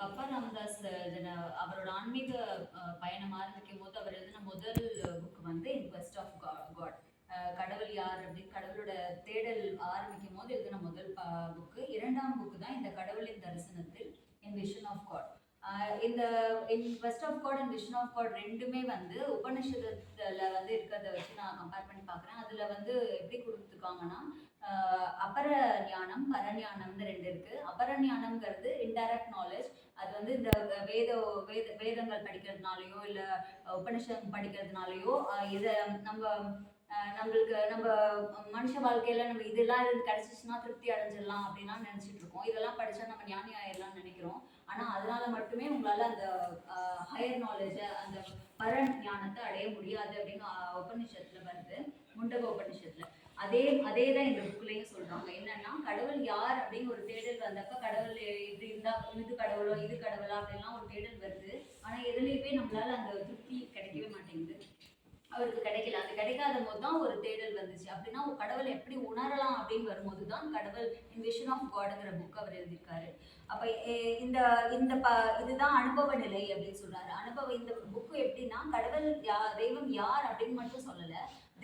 பப்பா ராமதாஸ் அவரோட ஆன்மீக பயணம் ஆரம்பிக்கும் போது அவர் எழுதின முதல் புக் வந்து இன் கொஸ்ட் ஆஃப் காட் கடவுள் யார் அப்படின்னு கடவுளோட தேடல் ஆரம்பிக்கும் போது எழுதின முதல் புக்கு இரண்டாம் புக்கு தான் இந்த கடவுளின் தரிசனத்தில் இன் விஷன் ஆஃப் காட் இந்த in quest of God and vision of God ரெண்டுமே வந்து உபனிஷதத்துல வந்து இருக்கிறத வச்சு நான் கம்பேர் பண்ணி பார்க்குறேன். அதில் வந்து எப்படி கொடுத்துருக்காங்கன்னா அபர ஞானம் பரஞானம்னு ரெண்டு இருக்கு. அபர ஞானம்ங்கிறது இன்டைரக்ட் நாலேஜ் அது வந்து இந்த வேத வேத வேதங்கள் படிக்கிறதுனாலயோ இல்ல உபனிஷம் படிக்கிறதுனாலயோ இதை நம்ம நம்மளுக்கு நம்ம மனுஷ வாழ்க்கையில நம்ம இதெல்லாம் இருந்து கிடைச்சிச்சுன்னா திருப்தி அடைஞ்சிடலாம் அப்படின்லாம் நினைச்சிட்டு இருக்கோம். இதெல்லாம் படிச்சா நம்ம ஞானி ஆயிடலாம்னு நினைக்கிறோம். ஆனா அதனால மட்டுமே உங்களால அந்த ஹையர் நாலேஜ அந்த பர ஞானத்தை அடைய முடியாது அப்படின்னு உபநிஷத்துல வருது முண்டக உபநிஷத்துல. அதே அதே தான் இந்த புக்லயும் சொல்றாங்க. என்னன்னா கடவுள் யார் அப்படின்னு ஒரு வந்தப்ப கடவுள் இப்படி இருந்தா இது கடவுளோ இது கடவுளா அப்படின்லாம் ஒரு தேடல் வருது. ஆனா எதுலையுமே நம்மளால அந்த திருப்தி கிடைக்கவே மாட்டேங்குது. அவருக்கு கிடைக்கல. அது கிடைக்காத போது தான் ஒரு தேடல் வந்துச்சு. அப்படின்னா கடவுளை எப்படி உணரலாம் அப்படின்னு வரும்போது தான் கடவுள் இன் விஷன் ஆஃப் காடுங்கிற புக் அவர் எழுதியிருக்காரு. அப்ப இந்த இந்த ப இதுதான் அனுபவ நிலை அப்படின்னு சொல்றாரு. அனுபவ இந்த புக்கு எப்படின்னா கடவுள் யா தெய்வம் யார் அப்படின்னு மட்டும் சொல்லல.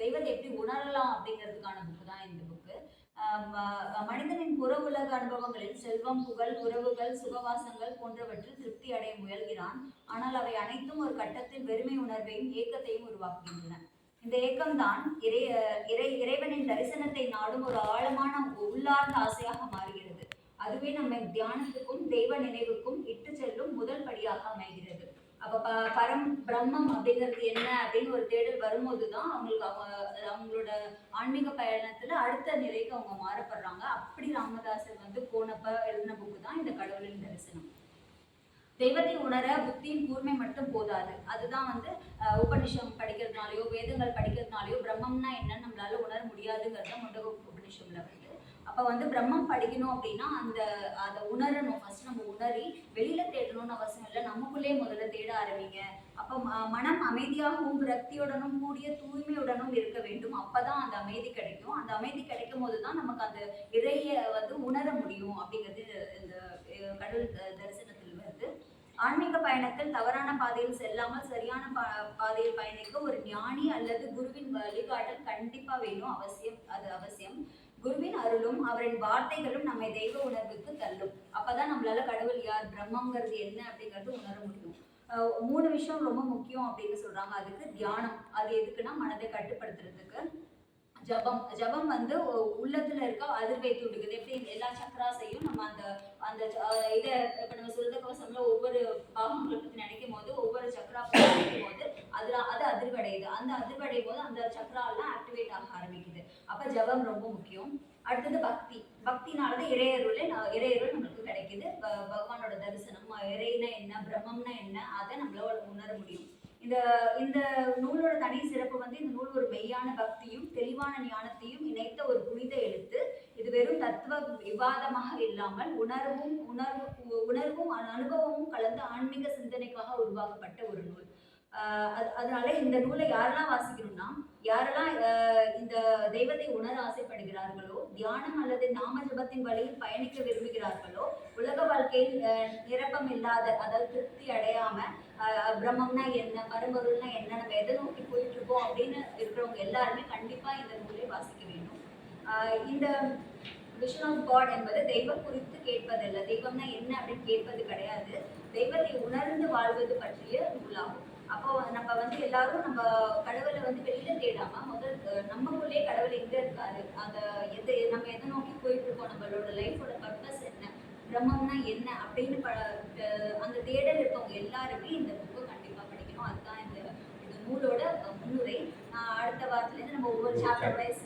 தெய்வத்தை எப்படி உணரலாம் அப்படிங்கிறதுக்கான புக்கு தான் இந்த புக் மனிதனின் புற உலக அனுபவங்களில் செல்வம் புகழ் உறவுகள் சுகவாசங்கள் போன்றவற்றில் திருப்தி அடைய முயல்கிறான். ஆனால் அவை அனைத்தும் ஒரு கட்டத்தில் வெறுமை உணர்வையும் ஏக்கத்தையும் உருவாக்குகின்றன. இந்த ஏக்கம்தான் இறை இறை இறைவனின் தரிசனத்தை நாடும் ஒரு ஆள் பரம் பிரம்மம் அப்படிங்கிறது என்ன அப்படின்னு ஒரு தேடல் வரும்போது தான் அவங்களுக்கு அவங்க அவங்களோட ஆன்மீக பயணத்துல அடுத்த நிலைக்கு அவங்க மாறப்படுறாங்க. அப்படி ராமதாசர் வந்து போனப்ப எழுதின புக்கு தான் இந்த கடவுளின் தரிசனம். தெய்வத்தை உணர புத்தியின் கூர்மை மட்டும் போதாது. அதுதான் வந்து உபநிஷம் உபனிஷம் படிக்கிறதுனாலயோ வேதங்கள் படிக்கிறதுனாலயோ பிரம்மம்னா என்னன்னு நம்மளால உணர முடியாதுங்கிறது தான் முண்டக உபனிஷம்ல அப்போ வந்து பிரம்மம் படிக்கணும் அப்படின்னா அந்த அதை உணரணும். ஃபர்ஸ்ட் நம்ம உணரி வெளியில தேடணும்னு அவசியம் இல்லை. நமக்குள்ளே முதல்ல தேட ஆரம்பிங்க. அப்போ ம- மனம் அமைதியாகவும் விரக்தியுடனும் கூடிய தூய்மையுடனும் இருக்க வேண்டும். அப்பதான் அந்த அமைதி கிடைக்கும். அந்த அமைதி கிடைக்கும் போது தான் நமக்கு அந்த இறைய வந்து உணர முடியும் அப்படிங்கிறது இந்த கடல் கடவுள் தரிசனத்தில் வருது. ஆன்மீக பயணத்தில் தவறான பாதையில் செல்லாமல் சரியான பா பாதையில் பயணிக்க ஒரு ஞானி அல்லது குருவின் வழிகாட்டல் கண்டிப்பாக வேணும். அவசியம் அது அவசியம். குருவின் அருளும் அவரின் வார்த்தைகளும் நம்மை தெய்வ உணர்வுக்கு தள்ளும். அப்பதான் நம்மளால கடவுள் யார் பிரம்மங்கிறது என்ன அப்படிங்கிறது உணர முடியும். மூணு விஷயம் ரொம்ப முக்கியம் அப்படின்னு சொல்றாங்க. அதுக்கு தியானம். அது எதுக்குன்னா மனதை கட்டுப்படுத்துறதுக்கு. ஜபம். ஜபம் வந்து உள்ளத்துல இருக்க அதிர்வை தூண்டுகிறது. எப்படி? எல்லா சக்கராசையும் நம்ம அந்த அந்த இதை இப்ப நம்ம சுரத கவசம்ல ஒவ்வொரு பாகங்களை பத்தி நினைக்கும் போது ஒவ்வொரு சக்கரா நினைக்கும் போது அதுல அது அதிர்வடையுது. அந்த அதிர்வடையும் போது அந்த சக்கரா ஜபம் ரொம்ப முக்கியம். அடுத்தது பக்தி. பக்தினாலதான் இறையருளே இறையருள் நம்மளுக்கு கிடைக்குது. பகவானோட தரிசனம் இறைனா என்ன பிரம்மம்னா என்ன அதை நம்மளால உணர முடியும். இந்த இந்த நூலோட தனி சிறப்பு வந்து இந்த நூல் ஒரு மெய்யான பக்தியும் தெளிவான ஞானத்தையும் இணைத்த ஒரு புனித எழுத்து. இது வெறும் தத்துவ விவாதமாக இல்லாமல் உணர்வும் உணர்வு உணர்வும் அனுபவமும் கலந்து ஆன்மீக சிந்தனைக்காக உருவாக்கப்பட்ட ஒரு நூல். அதனால இந்த நூலை யாரெல்லாம் வாசிக்கணும்னா யாரெல்லாம் இந்த தெய்வத்தை உணர ஆசைப்படுகிறார்களோ தியானம் அல்லது நாம ஜபத்தின் வழியில் பயணிக்க விரும்புகிறார்களோ உலக வாழ்க்கையில் நிரப்பம் இல்லாத அதாவது திருப்தி அடையாம பிரம்மம்னா என்ன பரம்பொருள்னா என்ன நம்ம எதை நோக்கி போயிட்டு இருக்கோம் அப்படின்னு இருக்கிறவங்க எல்லாருமே கண்டிப்பா இந்த நூலை வாசிக்க வேண்டும். இந்த விஷன் ஆஃப் காட் என்பது தெய்வம் குறித்து கேட்பதல்ல. தெய்வம்னா என்ன அப்படின்னு கேட்பது கிடையாது. தெய்வத்தை உணர்ந்து வாழ்வது பற்றிய நூலாகும். அப்போ நம்ம வந்து எல்லாரும் நம்ம கடவுளை வந்து வெளியில தேடாம முதல் அஹ், நமக்குள்ளே கடவுள் எங்க இருக்காரு? அந்த எது நம்ம எதை நோக்கி போயிட்டு இருக்கோம் நம்மளோட லைஃபோட பர்பஸ் என்ன? பிரம்மம்னா என்ன? அப்படின்னு அந்த தேடல் இருக்கவங்க எல்லாருமே இந்த புக்கை கண்டிப்பா படிக்கணும். அதுதான் இந்த இந்த நூலோட முன்னுரை. அடுத்த வாரத்துல இருந்து நம்ம ஒவ்வொரு சாப்டர் வைஸ்